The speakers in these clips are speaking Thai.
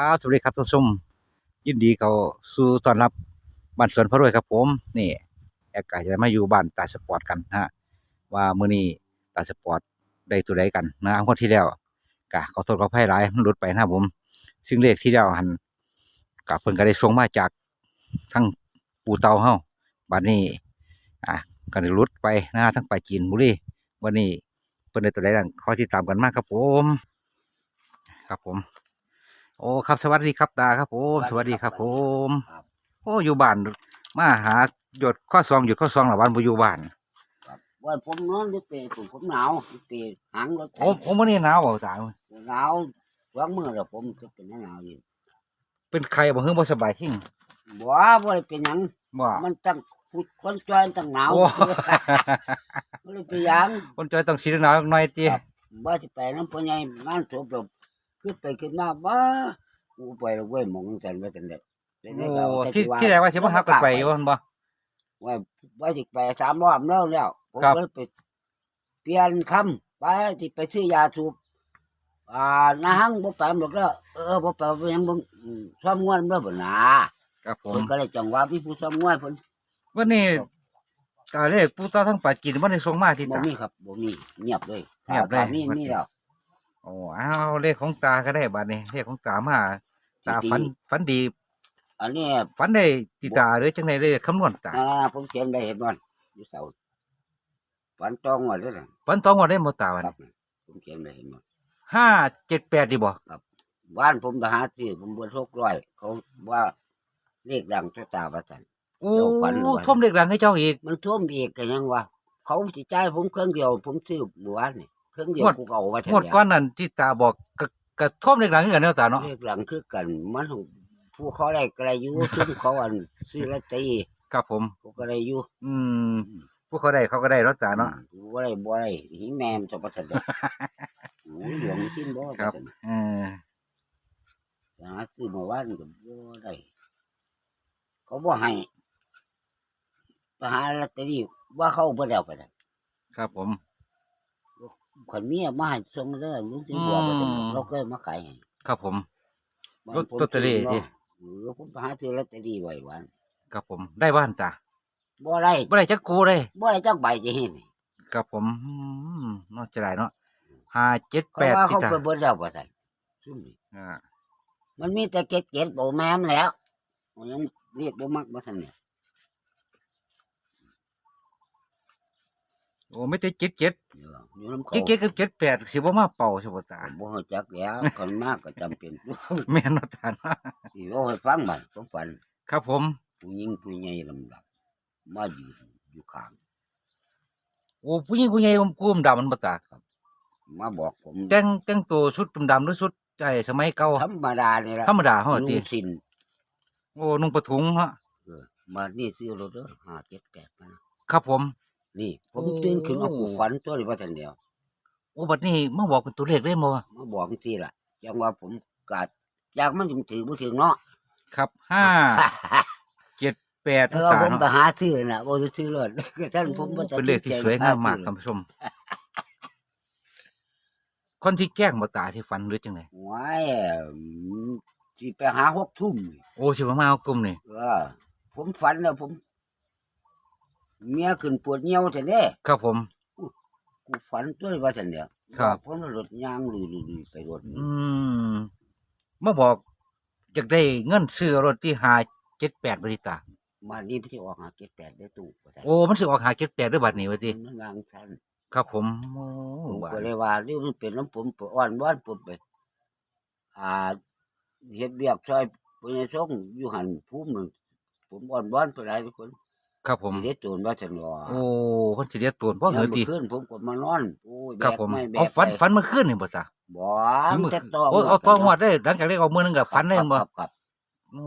ครับสวัสดีครับทุกผู้ชมยินดีเขาสู่ต้อนรับบ้านสวนพระรวยครับผมนี่แอร์กาจะมาอยู่บ้านตาสปอร์ตกันนะฮะว่ามื้อนี้ตาสปอร์ตได้ตัวใดกันนะงวดที่แล้วกะขอโทษขออภัยหลายมันหลุดไปนะครับผม ซึ่งเลขที่แล้วหันกะเพิ่นก็ได้ส่งมาจากทั้งปูเตาเฮาบัดนี้อะก็ได้หลุดไปนะฮะทั้งไปจีนบุรีวันนี้เพิ่นได้ตัวใดนั่นขอติดตามกันมากครับผม ครับผม โอ้ครับสวัสดีครับตาครับผมสวัสดีครับผมครับ โอ้อยู่บ้านมาหาหยดข้อซองหยดข้อซองหละวันบ่อยู่บ้านครับว่าผมนอนอยู่เปรผมผมหนาวอยู่เปรหางรถไถโอ้ผมวันนี้หนาวบ่ตาหนาวสองมือแล้วผมจะเป็นหนาวอยู่เป็นใครบ่ฮึ่งบ่สบายหิ้งบ่ว่าบ่ได้เป็นหยังบ่มันตั้งพุดคนจอยตั้งหนาวโอ้บ่ได้เป็นหยังคนจอยต้องสิหนาวหน่อยติครับบ่สิไปนำพ่อใหญ่งานศพแล้ว ขึ้นไปขึ้นมาบ่กูไปแล้วเว้ยหมองจันว่าจังได๋เป็นไงโอ้ก็แต่ที่ว่าที่แรกว่าสิมาหากันไปอยู่หั่นบ่ว่าว่าสิไปสามรอบแล้วแล้วผมครับก็เลยไปเปลี่ยนคำไปสิไปซื้อยาสูบอ่านาหังบ่ไปหมดแล้วเออบ่ไปบ่ยังบ่อืมซ้อมงวนบ่บ่นาครับผผมมก็เลยจังว่าพี่ผู้ซ้อมงวนเพิ่นวันนี้กาเลขปู่ตาทั้งปาจีนบ่ได้ส่งมาที่บ่ตามีครับบ่มีเงียบเลยเงียบเลยถ้ามีมีแล้ว โอ้เอาเลขของตาก็ได้บัดนี้เลขของตามาตาดีฝันฝันดีอันนี้ฝันได้ติตาหรือจังไดได้คำนวณตาอ่าผมเขียนได้เห็นบ่อยู่เสาฝันตองว่าเด้อน่ะฝันตองว่าได้หมดตาวันครับผมเขียนได้เห็นบ่ห้าเจ็ดแปดดีบ่บ้านผมไปหาซื้อผมบ่ทกร้อย เขาว่าเลขดังตัวตาว่าซั่นโอ้เจ้าฝันว่าท่วมเลขดังให้เจ้าอีก มันท่วมอีกก็ยังว่าเขาสิจ่ายผมเครื่องเดียว ผมซื้อเมื่อวานนี่ เครื่องเดียวงวดกูก็เอาไว้งวดก้อนนั้นที่ตาบอกกะกะท่วมเลขดังให้กันเนาะตาเนาะเรียกหลังคือกัน มันของผู้เขาได้ไกลอยู่ซุ่มเขาอันซื้อลอตเตอรี่ครับผมเขาก็ได้อยู่อืมพวกเขาได้เขาก็ได้เนาะตาเนาะกูบ่ได้บ่ได้หิแม่มจะประทัดดอกโอ้ยหลวงทิ้นบ่ครับประทัดเออหาซื้อเมื่อวานก็บ่ได้เขาบ่ให้ไปหาลอตเตอรี่ว่าเขาบ่ได้เอาไปได้ครับผม คนเมียมาให้ส่งเด้อลุงที่บอกว่าจังอืมเราเคยมาขายให้ครับผมบ้านลอตผมลอตเตอรี่ซื้ดิเนาะเออผมไปหาซื้อลอตเตอรี่ไว้วันครับผมได้บ้านตาบ่ได้บ่ได้จักกูเลยบ่ได้จักใบจะเห็นครับผมอืมเนาะจะได้เนาะห้าเจ็ดเขาแปดว่าที่เขาตาไปเบิดแล้วว่าซั่นซุ่มนี่อ่ามันมีแต่เก็ดเก็ดบ่แม่มแล้วมันยังเรียกบ่มักบ่ซั่นเนี่ย โอ้ไม่ได้เจ็ดเจ็ดเอออยู่นำเขาเจ็ดเจ็ดกับเจ็ดแปดสิบ่มาเป่าสิบ่ตาบ่ฮู้จักแล้วคนมากก็จำเป็นแม่นเนาะตาเนาะสิเว้าให้ฟังบัดผมฝันครับผม ผู้หญิงผู้ใหญ่ลำดับมายืนอยู่ข้าง โอ้ผู้หญิงผู้ใหญ่ผมกุ้มดำมันบ่ตามาบอกผมแต่งแต่งตัวชุดดำๆหรือชุดใจสมัยเก่าธรรมดานี่ล่ะธรรมดาเฮานุ่ติงสินโอ้นุ่งปะถุงฮะเออมานี่ซื้อรถเด้อ5 7 8นะครับผม นี่ผมโอ้ตื่นขึ้นมากูฝันตัวนี้ว่าซั่นเดียวโอ้บัดนี้มาบอกเป็นตัวเลขได้บ่วะมาบอกจังซี่ล่ะจังว่าผมกาดอยากมันสิถือบ่ถึงเนาะครับห้าเจ็ดแปดเออตาผมไปเนาะหาซื้อน่ะบ่ได้ซื้อรถท่านผมบ่จะเป็นเลขที่สวยงามมากท่านผู้ชมคนที่แกล้งบ่ตาที่ฝันหรือจังไดว้ายอืมสิไปหาหกทุ่มนี่โอ้สิมามาเอากลุ่มนี่เออผมฝันแล้วผม เมียขึ้นปวดเหี่ยวซั่นเด้ครับผม กูฝันตัวว่าซั่นเด้อครับผมว่ารถยางลุยๆๆไปรถอืมมาบอกอยากได้เงินซื้อรถที่หาเจ็ดแปดบริตามานี่พี่ที่ออกหา78ได้ตู้ว่าซั่นโอ้มันสิออกหาเจ็ดแปดด้วยบัดนี้วะติมันงางซั่นครับผมโอ้ผมบาดก็เลยว่าเรื่องมันเป็นน้ำผมไปอ่อนบ้านผมไป อ่าเฮ็ดเบียกซอยปุญญสงฆ์อยู่หันภูมิหนึ่งผมอ่อนบ้านไปหลายทุกคน ครับผม สิได้ตูนว่าฉันว่าโอ้คนสิเรียกตัวบ่เหรอติขึ้นผมก็มานอนโอ้ยแบครับกผมไม่แบเอากฝันไปฝันเมื่อคืนนี่บ่ตาบ่หรือมันมื้อจะต้องโอ้เอาตองวดได้หลังจากได้ออกมือหนึงก็ฝันได้ครับบ่ครับครับโอ้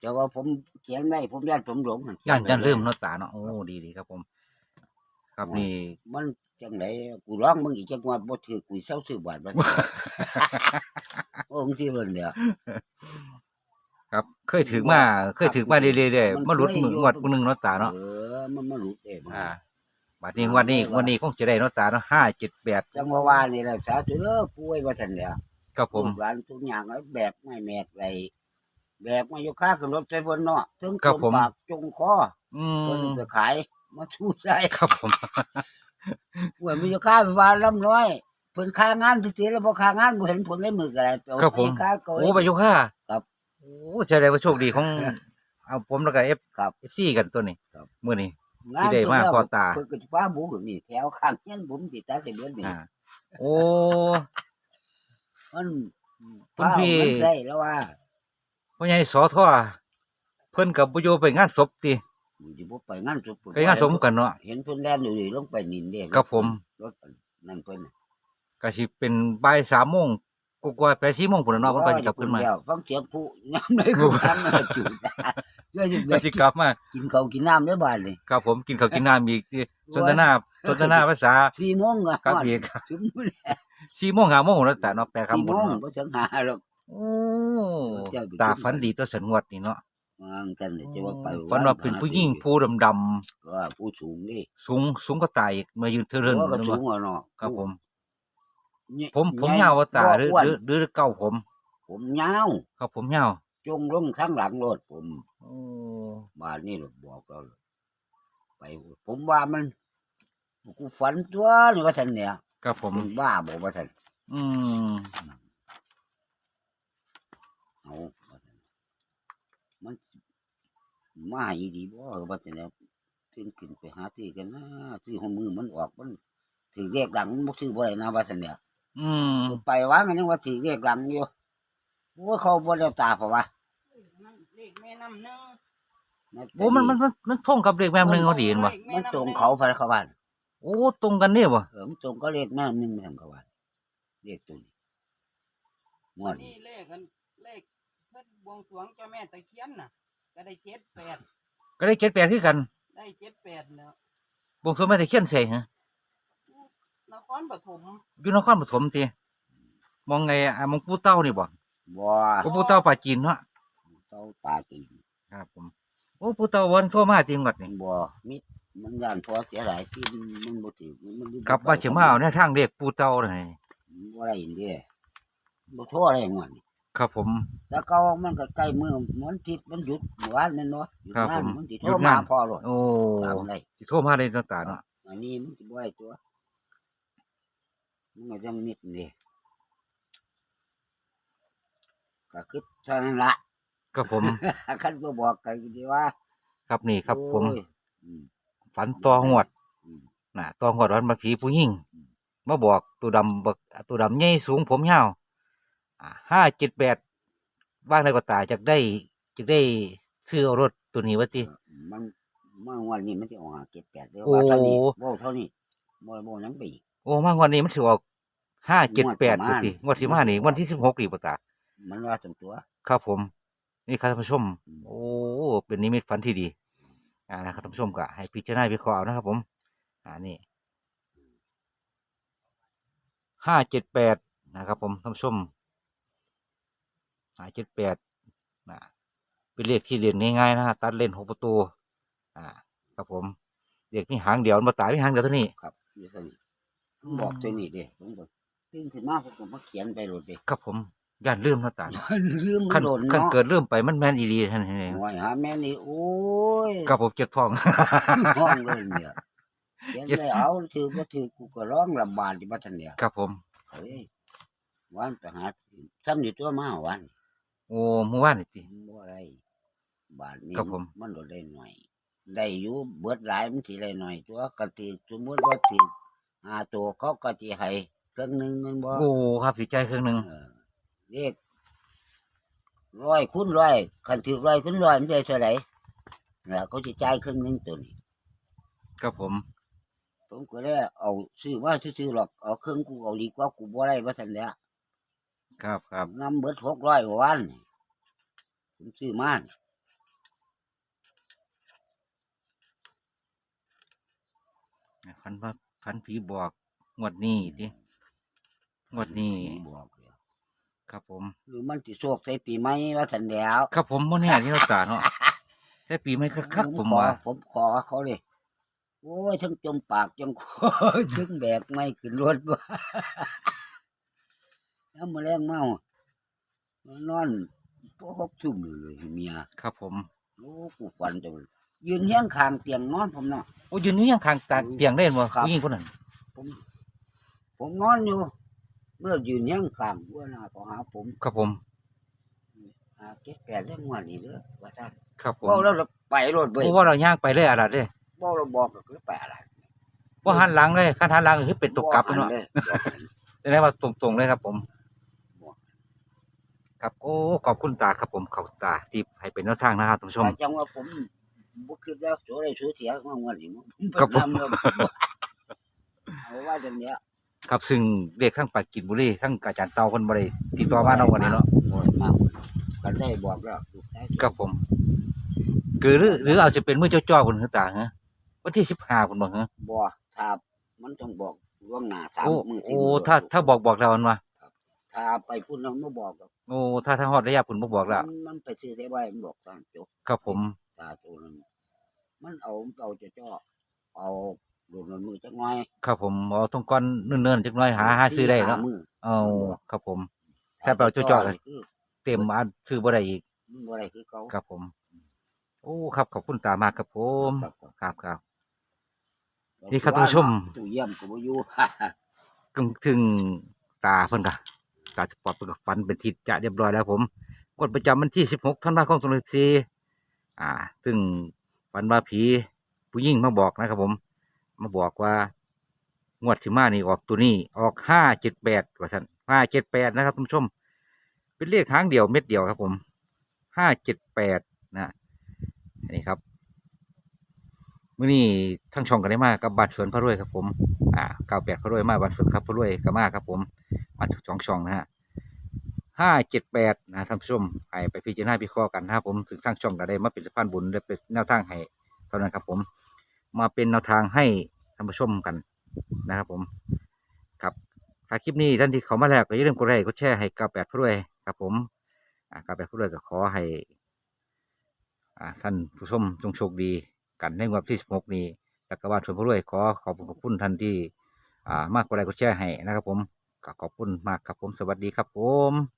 แต่ว่าผมเขียนไว้ผมย่านผมหลงหั่ย่านย่านจำไว้เริ่มเนาะตาเนาะโอ้ดีดีครับผม ครับนี่มันจังไดกูร้องมึงอีกจังว่าบ่ถือกูเศร้าซื้อบาทบ่ โอ้มึงสิเบิ่นเด้อ ครับ เคยถึงมาเคยถึงมาเรื่อยๆมันมาหลุดเคยมืออยู่งวดมื้อหนึงเนาะตาเนาะเออมันมาหลุดเองอ่าบัดนี้งวันนี้งวันนี้คงจะได้เนาะตาเนาะ578จังว่าว่านี่แหละสาธุเด้อป่วยว่าซั่นแหละครับผมลูกหลานทุกอย่างแล้วแบกไม่แมกไรแบกมาอยู่ค่าขึ้นรถใจบนเนาะถึงครับจผมปากจงคออืคนมไปขายมาชูใส่ครับผมหวยมีอยู่ค่าไปวานลำน้อยเพิ่นค่างานทีๆแล้วพอค่างานบ่เห็นผลได้มืออะไรไปเอาครับผมไปค่าเกาหลี โอ้ไปยกค่าครับโอ้ใช่เลยว่าโชคดีของ เอาผมแล้วก็เอฟครับเอฟซีกันตัวนี้ครับ มื้อนี้งานที่ได้มาจบแล้วพอตา เพิ่นก็สิป้าหมูก็นี่แถวข้างเฮียนผมสิตาสิเบิดนี่อ่า โอ้ มันคุณพี่ป้าเอาเงินได้แล้วว่าพ่อใหญ่สอทอเพิ่นกับบุโยไปงานศพติมันสิบ่ไปงานศพเพิ่นไปงานศพกันเนาะเห็นเพิ่นแล่นอยู่นี่ลงไปนินเด้ครับผมรถนั่นเพิ่นน่ะก็สิเป็นบ่าย3โมง กว่าๆไป4โมงพุ่นน่ะเนาะมันก็สิกลับขึ้นมาเดี๋ยวฟังเสียงผู้น้ำเลยก็ทำมาจุดเพื่อจะไปก็สิกลับมากินข้าวกินน้ำได้บ้านเลยครับผมกินข้าวกินน้ำอีกที่สนทนาสนทนาภาษาสี่โมงอะครับฮอดพี่ถึงมื้อแล4โมง5โมงแล้วแต่เนาะแปลสี่คำโมบุญงเนาะบ่ถึงหาหรอกโอ้เจ้าไปตาขึ้นฝันดีตัวสันงวดนี่เนาะวางกันเลยจะว่าไปฝันว่าเป็นผู้หญิงผู้ดำๆก็ผู้สูงนี่สูงสูงก็ตายอีกมายืนเทเรินว่าก็นะสูวะงอะเนาะครับผมเนี่ย ผมผมใหญ่ยาวว่าตาหรืออ้วนหรือหรือเก้าผม ผมยาวครับผมยาวจงลงข้างหลังรถผมโอ้บ้านนี่รถบอกเราเลยไป ผมว่ามัน กูฝันตัวนี่ว่าท่านเนี่ยครับผมมันบ้าบอกว่าท่านอืมเอาว่าซั่นมันมาอีดีบ่เออว่าท่านเนี่ยขึ้นขึ้นไปหาที่กันนะที่หัวมือมันออกมันถือเรียกหลังมันบ่ซื้อบ่ได้นะว่าท่านเนี่ย อืมไปวางกันยังว่าถือเรียกหลังอยู่โอ้ยเขาบ่ได้ตาเพราะว่าเลขแม่น้ำหนึ่งโอ้มันมันมันมันท่งกับเด็กแม่มหนึ่งเขาดีเห็นปะมันตรงเขาไปเขาบ้านโอ้ตรงกันเนี่ยปะเออมันตรงก็เรียกแม่หนึ่งไปทางเขาบ้านเรียกตัวนี้งวดนี้นี่เลขกันเลขเพิ่นบวงสรวงเจ้าแม่ตะเคียนน่ะ ก็ได้เจ็ดแปดก็ได้เจ็ดแปดคือกัน ได้เจ็ดแปดแล้วบงสวนไม่ได้เขียนใส่ฮะ นครปฐมอยู่นครปฐมทีมองไงอะมองปูเต้านี่บ่บ่โอ้ปูเต้าป่าจีนเนาะเต้าตากินครับผมโอ้ปูเต้าวันโทรมาจริงหมดนี่บ่มิดมันย่านพอเสียหลายที่มันบ่ถือมันอยู่กลับว่าเฉียมาเอาเนี่ยทางเด็กปูเต้าเลยบ่ได้อินเด้บ่โทรอะไรงวดนี้ครับผม แล้วก็มันก็ใกล้มือมันทิศมันหยุดเมื่อวานนั่นเนาะหยุดครับงานผมมันสิโทหยุรดงามานพอโลดโอ้ตามได้สิโทรมาเลยเนาะตาเนาะอันนี้มันสิบ่ได้ตัว มันก็ยังนิดนี่ก็คือเท่านั้นละครับผม คันบ่บอกกันดีว่าครับนี่ครับผม โอ้ยอืม ฝันต่อหวดอืมน่ะต่อหวดวันมาผีผู้หญิงอืมมาบอกตัวดำบักตัวดำใหญ่สูงผมยาวห้าเจ็ดแปดว่างในก็ตายจากได้จากได้ซื้อเอารถตัวนี้วะติ มันเมื่อวันนี้มันจะออกหาเก็บแปดเด้อโอ้ว่าเท่านี้บ่เท่านี้บ่บ่ยังไปอีก โอ้มางวันนี้มันสิออกห้าเจ็ดแปดงวดประมาณติงวดที่มานี่วันที่สิบหกนี่ปะตามันว่าสันตัว ครับผม นี่ครับท่านผู้ชมอืมโอ้เป็นนิมิตฝันที่ดี อ่านะครับท่านผู้ชมก็ให้พิจารณาวิเคราะห์เอานะครับ ผม อ่านี่ห้าเจ็ดแปดนะครับ ผมท่านผู้ชมห้าเจ็ดแปดนะเป็นเลขที่เล่นง่ายๆนะฮะตัดเล่นหกประตู อ่า ครับผมเลขมีหางเดียวมันมาตายมีหางเดียวเท่านี้ ครับอยู่ซั่นนี่มัน บอกตัวนี้เด้ผมก็ตื่นขึ้นมาผมก็มาเขียนไปโลดเด้ครับผมย่านลืมเนาะตาเนาะลืมมัขั้นนโดนขั้นเนาะเกิดเริ่มไปมันแม่นอีดีท่านเองโอ้ยหาแม่นี่โอ้ยครับผมเจ็บท้อง ห้องเลยเนี่ยเขียนไปเอาถือบ่ถือกูก็ร้องลำบากที่บัดทันเนี่ยครับผม เฮ้ยวันไปหาซ้ำนี่ตัวมาวันโอ้เมื่อวานนี่ติ บ่ได้บาทนี้ครับผม มันลดได้หน่อย ได้อยู่เบิดหลายมันสิได้หน่อยตัวกติสมมติว่าติ หาตัวเขาก็สิให้เครื่องหนึงแมันบ่โอ้ครับสิใจครึ่งหนึ่งเออเลขร้อยคูณร้อยคันถือร้อยคูณร้อยมันได้เท่าไหร่แล้วเขาสิจ่ายครึ่งหนึงตัวนี้ ครับผม ผมก็เลยเอาซื้อมาซื้อๆหรอกเอาเครื่องกูเอาดีกว่ากูบ่ได้ว่าซั่นแหละครับครับนำเบิด600กว่าวันนี่ผมซื้อมาฟันว่า ฟันผีบอกงวดนี้ติงวดนี้ บอกเลยครับผม หรือมันสิโชคใส่ปีใหม่ว่าซั่นแหล้วครับผมโมแน่ที่เราตาเนาะแต่ปีไม่คักคักผมขอว่าผมขอเขาเลยโอ้ยทั้งจมปากจังคอ ทั้งแบกไม่ขึ้นรถว่าแล้วมาแรงเมานอนพวกหกชุ่มอยู่เลยเมียครับผม โอ้กูฝันจังเลย ยืนเฮียงข้างเตียงนอนผมเนาะ โอ้ยืนนี่ยังข้างตาเตียงได้บ่ครับ ผู้หญิงคนนั้นผม ผมนอนอยู่เมื่อยืนเฮียงข้างว่านาก็หาผมครับผมหาเก็ดแปดเรื่องวันนี้เด้อว่าซั่นครับผมเว้าแล้วเราไปรถเว้ยโอ้ว่าเราย่างไปเลยอะไรเด้เว้าเราบอกก็คือไปอะไรว่าหันหลังเลยคันหันหลังก็คือเป็นตกกลับบ่เนาะหัเลยบอกหันได้ไหมว่าตรงๆเลยครับผมบ่ครับโอ้ขอบคุณตาครับผมขอบคุณตาที่ให้เป็นแนวทางนะครับท่านผู้ชม แต่จังว่าผม บ่คิดแล้วโสได้โสเสียมางวดนี้ผมไปครับผมทำแล้วเอาว่าจังเนี้ยครับซึ่งเรียกข้างปากกินบุรีข้างอาจารย์เตาคนบริติดต่อมาเนาะวันนี้เนาะโอ้ยมากกันได้บอกแล้วลูกชายครับผม คือหรือหรือเอาจะเป็นมือเจ้าจ้อคนคือตาฮะวันที่สิบห้าคนบอกฮะบ่ถ้ามันต้องบอกล่วงหน้าสามโอ้มื้อโอ้มื้อถ้าถ้าบอกบอกแล้วมันว่าถ้าไปพูดแล้วบ่บอกหรอกโอ้ถ้าทางฮอดระยะผลบ่บอกแล้วมันมันไปซื้อได้ไว้มันบอกสั่งจบครับผม ตาตัวนั้นมันเอาเอาจะจ่อเอาโดนมันมือจักหน่อยครับผมเอาต้องก้อนเนิ่นๆจักหน่อยหาหาซื้อได้เนาะมือเอาครับผมถ้าไปเอาจ่อๆนี่คือเต็มอันซื้อบ่ได้อีกมันบ่ได้คือเขาครับผม โอ้ครับขอบคุณตามากครับผมครับผมครับครับนี่ครับท่านผู้ชมตู้เยี่ยมก็บ่อยู่กึ่งถึงตาเพิ่นกะตาสปอร์ตเพิ่นก็ฟันเป็นทิศจะเรียบร้อยแล้วผมงวดประจำวันที่ 16ธันวาคม2014 อ่า ซึ่งฝันว่าผีผู้หญิงมาบอกนะครับ ผม มาบอกว่างวดที่มานี่ออกตัวนี้ ออก578ว่าซั่น578นะครับท่านผู้ชม เป็นเลขหางเดียวเม็ดเดียวครับผม578นะอันะนี้ครับมื่อนี้ทั้งช่องกันได้มากกับบัตรสวนพระรวยครับผม อ่าเก้าแปดพระรวยมาบัตรสวนครับพระรวยก็มาครับผมมาทุกสองช่องนะฮะ ห้าเจ็ดแปดนะท่านผู้ชมให้ไปพิจารณาพิเคราะห์กันนะครับผมถึงทั้งช่องก็ได้มาเป็นสะพานบุญและเป็นแนวทางให้เท่านั้นครับ ผม มาเป็นแนวทางให้ท่านผู้ชมกันนะครับผมครับถ้าคลิปนี้ท่านที่เขามาแล้วก็อย่าลืมกดไลค์กดแชร์ให้ก้าแปดพระรวยครับผมก้าแปดพระรวยก็ขอให้อ่าท่านผู้ชมจงโชคดีกันในงวดที่16นี้แล้วก็บ้านชวนพระรวยขอขอบคุณขอบคุณท่านที่อ่ามากกว่าไรก็แชร์ให้นะครับผมขอบคุณมากครับผมสวัสดีครับผม